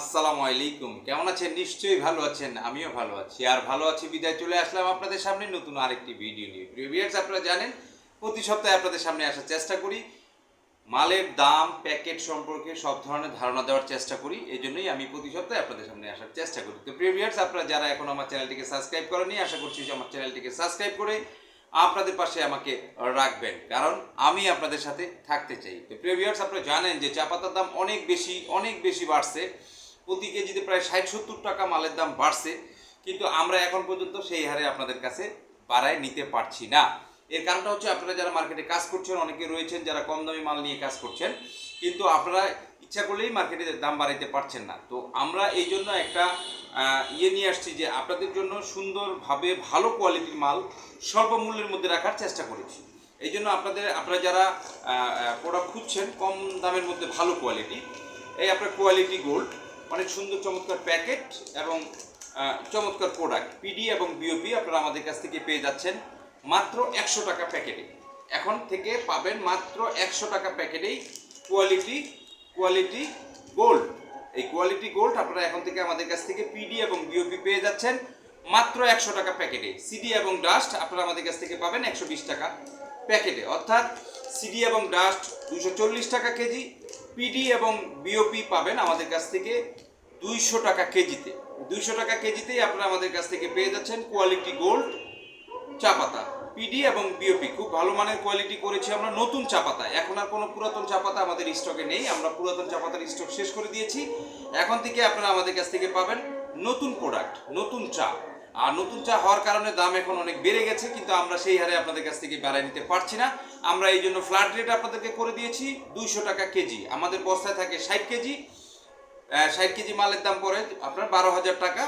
আসসালামু আলাইকুম। কেমন আছেন? নিশ্চয়ই ভালো আছেন। আমিও ভালো আছি। আর ভালো আছি বিদায় চলে আসলাম আপনাদের সামনে নতুন আরেকটি ভিডিও নিয়ে। প্রিভিয়ার্স আপনারা জানেন, প্রতি সপ্তাহে আপনাদের সামনে আসার চেষ্টা করি। মালের দাম, প্যাকেট সম্পর্কে সব ধরনের ধারণা দেওয়ার চেষ্টা করি। এই জন্যই আমি প্রতি সপ্তাহে আপনাদের সামনে আসার চেষ্টা করি। তো প্রিভিয়ার্স আপনারা যারা এখন আমার চ্যানেলটিকে সাবস্ক্রাইব করেনি আশা করছি যে আমার চ্যানেলটিকে সাবস্ক্রাইব করে আপনাদের পাশে আমাকে রাখবেন। কারণ আমি আপনাদের সাথে থাকতে চাই। তো প্রিভিয়ার্স আপনারা জানেন যে চা পাতার দাম অনেক বেশি অনেক বেশি বাড়ছে। প্রতি কেজিতে প্রায় ষাট সত্তর টাকা মালের দাম বাড়ছে, কিন্তু আমরা এখন পর্যন্ত সেই হারে আপনাদের কাছে বাড়ায় নিতে পারছি না। এর কারণটা হচ্ছে আপনারা যারা মার্কেটে কাজ করছেন, অনেকে রয়েছেন যারা কম দামি মাল নিয়ে কাজ করছেন, কিন্তু আপনারা ইচ্ছা করলেই মার্কেটে দাম বাড়াইতে পারছেন না। তো আমরা এই জন্য একটা ইয়ে নিয়ে আসছি যে আপনাদের জন্য সুন্দরভাবে ভালো কোয়ালিটির মাল স্বল্প মূল্যের মধ্যে রাখার চেষ্টা করেছি। এই জন্য আপনাদের, আপনারা যারা প্রোডাক্ট খুঁজছেন, কম দামের মধ্যে ভালো কোয়ালিটি এই আপনার কোয়ালিটি গোল্ড অনেক সুন্দর চমৎকার প্যাকেট এবং চমৎকার প্রোডাক্ট। পিডি এবং বিওপি আপনারা আমাদের কাছ থেকে পেয়ে যাচ্ছেন মাত্র একশো টাকা প্যাকেটে। এখন থেকে পাবেন মাত্র একশো টাকা প্যাকেটেই কোয়ালিটি কোয়ালিটি গোল্ড এই কোয়ালিটি গোল্ড আপনারা এখন থেকে আমাদের কাছ থেকে পিডি এবং বিওপি পেয়ে যাচ্ছেন মাত্র একশো টাকা প্যাকেটে। সিডি এবং ডাস্ট আপনারা আমাদের কাছ থেকে পাবেন একশো বিশ টাকা প্যাকেটে। অর্থাৎ সিডি এবং ডাস্ট দুশো টাকা কেজি পিডি এবং বিওপি পাবেন আমাদের কাছ থেকে দুইশো টাকা কেজিতে। দুইশো টাকা কেজিতেই আপনারা আমাদের কাছ থেকে পেয়ে যাচ্ছেন কোয়ালিটি গোল্ড চা পাতা। পিডি এবং বিওপি খুব ভালো মানের কোয়ালিটি করেছি আমরা, নতুন চা পাতা। এখন আর কোনো পুরাতন চা পাতা আমাদের স্টকে নেই, আমরা পুরাতন চা পাতার স্টক শেষ করে দিয়েছি। এখন থেকে আপনারা আমাদের কাছ থেকে পাবেন নতুন প্রোডাক্ট নতুন চা। আর নতুন চা হওয়ার কারণে দাম এখন অনেক বেড়ে গেছে, কিন্তু আমরা সেই হারে আপনাদের কাছ থেকে বাড়াই নিতে পারছি না। আমরা এই জন্য ফ্ল্যাট রেট আপনাদেরকে করে দিয়েছি, দুইশো টাকা কেজি। আমাদের বস্তায় থাকে ষাট কেজি। ষাট কেজি মালের দাম পড়ে আপনার বারো হাজার টাকা।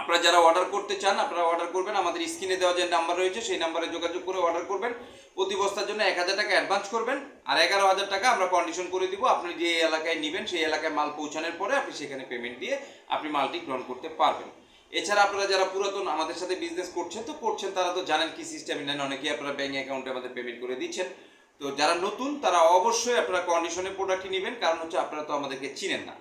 আপনারা যারা অর্ডার করতে চান, আপনারা অর্ডার করবেন। আমাদের স্ক্রিনে দেওয়া যে নাম্বার রয়েছে, সেই নাম্বারে যোগাযোগ করে অর্ডার করবেন। প্রতি বস্তার জন্য এক হাজার টাকা অ্যাডভান্স করবেন। আর এগারো হাজার টাকা আমরা কন্ডিশন করে দিব। আপনি যে এলাকায় নেবেন, সেই এলাকায় মাল পৌঁছানোর পরে আপনি সেখানে পেমেন্ট দিয়ে আপনি মালটি গ্রহণ করতে পারবেন। এছাড়া আপনারা যারা পুরাতন আমাদের সাথে বিজনেস করছেন, তো করছেন, তারা তো জানেন কি সিস্টেম নেন, অনেকেই আপনারা ব্যাঙ্ক অ্যাকাউন্টে আমাদের পেমেন্ট করে দিচ্ছেন। তো যারা নতুন, তারা অবশ্যই আপনারা কন্ডিশনে প্রোডাক্টটি নেবেন, কারণ হচ্ছে আপনারা তো আমাদেরকে চিনেন না।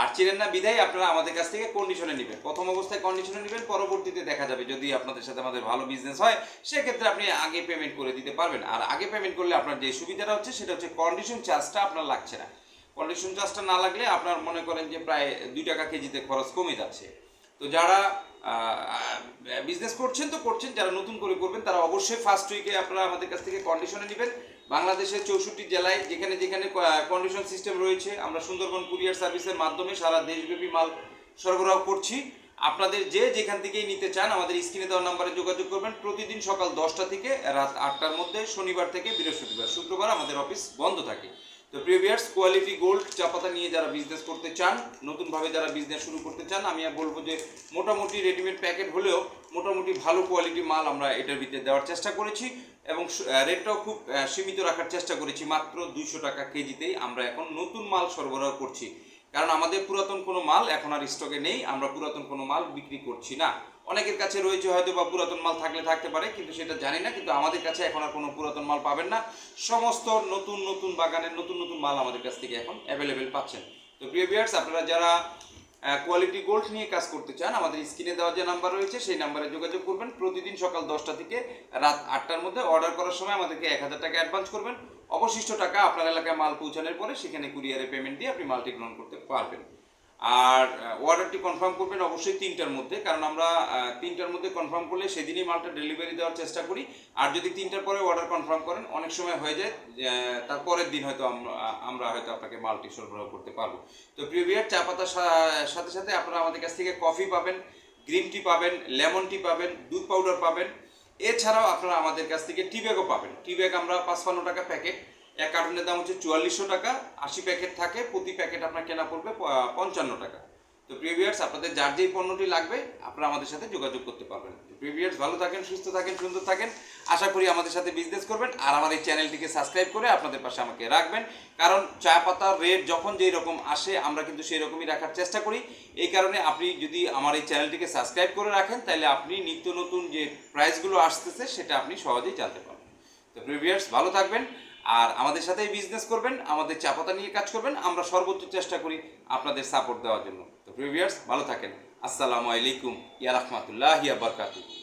আর চিনেন না বিধায় আপনারা আমাদের কাছ থেকে কন্ডিশনে নেবেন। প্রথম অবস্থায় কন্ডিশনে নেবেন, পরবর্তীতে দেখা যাবে যদি আপনাদের সাথে আমাদের ভালো বিজনেস হয়, সেক্ষেত্রে আপনি আগে পেমেন্ট করে দিতে পারবেন। আর আগে পেমেন্ট করলে আপনার যে সুবিধাটা হচ্ছে, সেটা হচ্ছে কন্ডিশন চার্জটা আপনার লাগছে না। কন্ডিশন চার্জটা না লাগলে আপনার মনে করেন যে প্রায় দুই টাকা কেজিতে খরচ কমে যাচ্ছে। তো যারা বিজনেস করছেন তো করছেন, যারা নতুন করে করবেন, তারা অবশ্যই ফার্স্ট উইকে আপনারা আমাদের কাছ থেকে কন্ডিশনে নেবেন। বাংলাদেশের চৌষট্টি জেলায় যেখানে যেখানে কন্ডিশন সিস্টেম রয়েছে, আমরা সুন্দরবন কুরিয়ার সার্ভিসের মাধ্যমে সারা দেশব্যাপী মাল সরবরাহ করছি। আপনাদের যে যেখান থেকেই নিতে চান, আমাদের স্ক্রিনে দেওয়া নাম্বারে যোগাযোগ করবেন। প্রতিদিন সকাল দশটা থেকে রাত আটটার মধ্যে, শনিবার থেকে বৃহস্পতিবার। শুক্রবার আমাদের অফিস বন্ধ থাকে। তো প্রিভিয়ার্স কোয়ালিটি গোল্ড চা পাতা নিয়ে যারা বিজনেস করতে চান, নতুনভাবে যারা বিজনেস শুরু করতে চান, আমি আর বলব যে মোটামুটি রেডিমেড প্যাকেট হলেও মোটামুটি ভালো কোয়ালিটি মাল আমরা এটার ভিতরে দেওয়ার চেষ্টা করেছি এবং রেটটাও খুব সীমিত রাখার চেষ্টা করেছি। মাত্র দুইশো টাকা কেজিতেই আমরা এখন নতুন মাল সরবরাহ করছি। কারণ আমাদের পুরাতন কোনো মাল এখন আর স্টকে নেই, আমরা পুরাতন কোনো মাল বিক্রি করছি না। অনেকের কাছে রয়েছে হয়তো বা পুরাতন মাল থাকলে থাকতে পারে, কিন্তু সেটা জানি না, কিন্তু আমাদের কাছে এখন আর কোনো পুরাতন মাল পাবেন না। সমস্ত নতুন নতুন বাগানের নতুন নতুন মাল আমাদের কাছ থেকে এখন অ্যাভেলেবেল পাচ্ছেন। তো প্রিয় ভিউয়ার্স আপনারা যারা কোয়ালিটি গোল্ড নিয়ে কাজ করতে চান, আমাদের স্ক্রিনে দেওয়া যে নাম্বার রয়েছে, সেই নাম্বারে যোগাযোগ করবেন। প্রতিদিন সকাল দশটা থেকে রাত আটটার মধ্যে অর্ডার করার সময় আমাদেরকে এক হাজার টাকা অ্যাডভান্স করবেন। অবশিষ্ট টাকা আপনার এলাকায় মাল পৌঁছানোর পরে সেখানে কুরিয়ারে পেমেন্ট দিয়ে আপনি মালটি গ্রহণ করতে পারবেন। আর অর্ডারটি কনফার্ম করবেন অবশ্যই তিনটার মধ্যে, কারণ আমরা তিনটার মধ্যে কনফার্ম করলে সেদিনই মালটা ডেলিভারি দেওয়ার চেষ্টা করি। আর যদি তিনটার পরে অর্ডার কনফার্ম করেন, অনেক সময় হয়ে যায় তার পরের দিন হয়তো আমরা হয়তো আপনাকে মালটি সরবরাহ করতে পারব। তো প্রিভিয়ার চা পাতার সাথে সাথে আপনারা আমাদের কাছ থেকে কফি পাবেন গ্রিন টি পাবেন লেমন টি পাবেন, দুধ পাউডার পাবেন। এছাড়াও আপনারা আমাদের কাছ থেকে টি ব্যাগও পাবেন। টি ব্যাগ আমরা পাঁচপান্ন টাকা প্যাকেট এক কার্টুনের দাম হচ্ছে চুয়াল্লিশশো টাকা, আশি প্যাকেট থাকে, প্রতি প্যাকেট আপনার কেনা পড়বে পঞ্চান্ন টাকা। তো প্রিভিয়ার্স আপনাদের যার যেই পণ্যটি লাগবে, আপনারা আমাদের সাথে যোগাযোগ করতে পারবেন। প্রিভিয়ার্স ভালো থাকেন, সুস্থ থাকেন, সুন্দর থাকেন। আশা করি আমাদের সাথে বিজনেস করবেন। আর আমার এই চ্যানেলটিকে সাবস্ক্রাইব করে আপনাদের পাশে আমাকে রাখবেন। কারণ চা পাতার রেট যখন যেই রকম আসে, আমরা কিন্তু সেই রকমই রাখার চেষ্টা করি। এই কারণে আপনি যদি আমার এই চ্যানেলটিকে সাবস্ক্রাইব করে রাখেন, তাহলে আপনি নিত্য নতুন যে প্রাইসগুলো আসতেছে, সেটা আপনি সহজেই জানতে পারবেন। তো প্রিভিয়ার্স ভালো থাকবেন। আর আমাদের সাথেই বিজনেস করবেন, আমাদের চাপাতা নিয়ে কাজ করবেন, আমরা সর্বোচ্চ চেষ্টা করি আপনাদের সাপোর্ট দেওয়ার জন্য। তো প্রিভিয়ার্স ভালো থাকেন। আসসালামু আলাইকুম, ইয়া রহমতুল্লাহ ইয়া বরকাতুহ।